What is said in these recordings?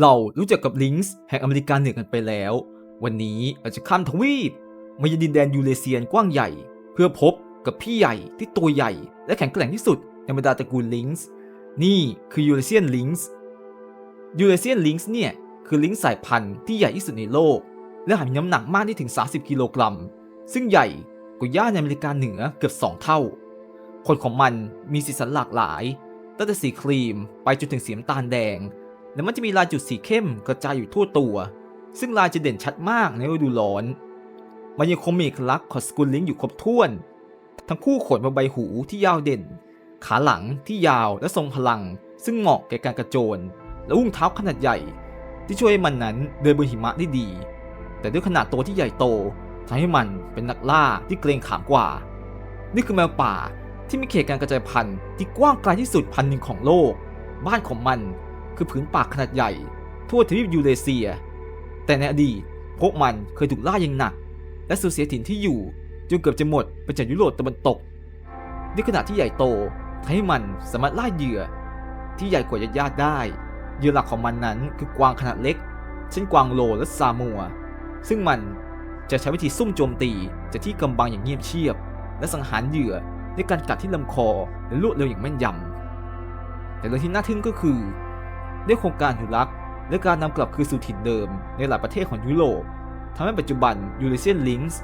เรารู้จักกับลิงส์แห่งอเมริกาเหนือกันไปแล้ว วันนี้เราจะข้ามทวีปมายังดินแดนยูเรเซียนกว้างใหญ่ เพื่อพบกับพี่ใหญ่ที่ตัวใหญ่ และแข็งแกร่งที่สุดในบรรดาตระกูลลิงส์นี่คือยูเรเซียนลิงส์ยูเรเซียนลิงส์เนี่ย คือลิงส์สายพันธุ์ที่ใหญ่ที่สุดในโลก และมีน้ำหนักมากได้ถึง 30 กิโลกรัม ซึ่งใหญ่กว่าย่าในอเมริกาเหนือเกือบ 2 เท่าขนของมันมีสีสันหลากหลายตั้งแต่สีครีมไปจนถึงสีน้ำตาลแดง และมันจะมีลายจุดสีเข้มกระจายอยู่ทั่วตัว ซึ่งลายจะเด่นชัดมากในฤดูร้อน มันยังคงมีเอกลักษณ์ของสกุลลิงอยู่ครบถ้วน ทั้งคู่ขนบนใบหูที่ยาวเด่น ขาหลังที่ยาวและทรงพลัง ซึ่งเหมาะแก่การกระโจน และอุ้งเท้าขนาดใหญ่ ที่ช่วยให้มันนั้นเดินบนหิมะได้ดี แต่ด้วยขนาดตัวที่ใหญ่โตทำให้มันเป็นนักล่าที่เกรงขามกว่า นี่คือแมวป่าที่มีเขตการกระจายพันธุ์ที่กว้างไกลที่สุดพันธุ์หนึ่งของโลก บ้านของมัน คือผืนป่าขนาดใหญ่ ทั่วทวีปยูเรเซีย แต่ในอดีตพวกมันเคยถูกล่าอย่างหนัก และสูญเสียถิ่นที่อยู่จนเกือบจะหมดไปจากยุโรปตะวันตกในขณะที่ใหญ่โตทำให้มันสามารถล่าเหยื่อ ที่ใหญ่กว่าญาติได้เหยื่อหลักของมันนั้นคือกวางขนาดเล็ก เช่นกวางโลและซามัว ซึ่งมันจะใช้วิธีซุ่มโจมตีจากที่กำบังอย่างเงียบเชียบ และสังหารเหยื่อด้วยการกัดที่ลำคอและรวดเร็วอย่างแม่นยำแต่เรื่องที่น่าทึ่งก็คือ ด้วยโครงการอนุรักษ์และการนำกลับคืนสู่ถิ่นเดิมในหลายประเทศของยุโรปทำให้ปัจจุบันยูเรเซียนลิงส์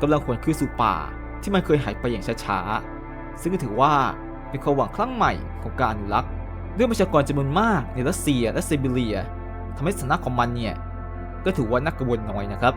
กำลังขวนคืนสู่ป่า ที่มันเคยหายไปอย่างช้าๆ ซึ่งก็ถือว่าเป็นความหวังครั้งใหม่ของการอนุรักษ์ด้วยประชากรจำนวนมากในรัสเซียและเซบีเรียทำให้สถานะของมันเนี่ยก็ถือว่าน่ากังวลน้อยนะครับ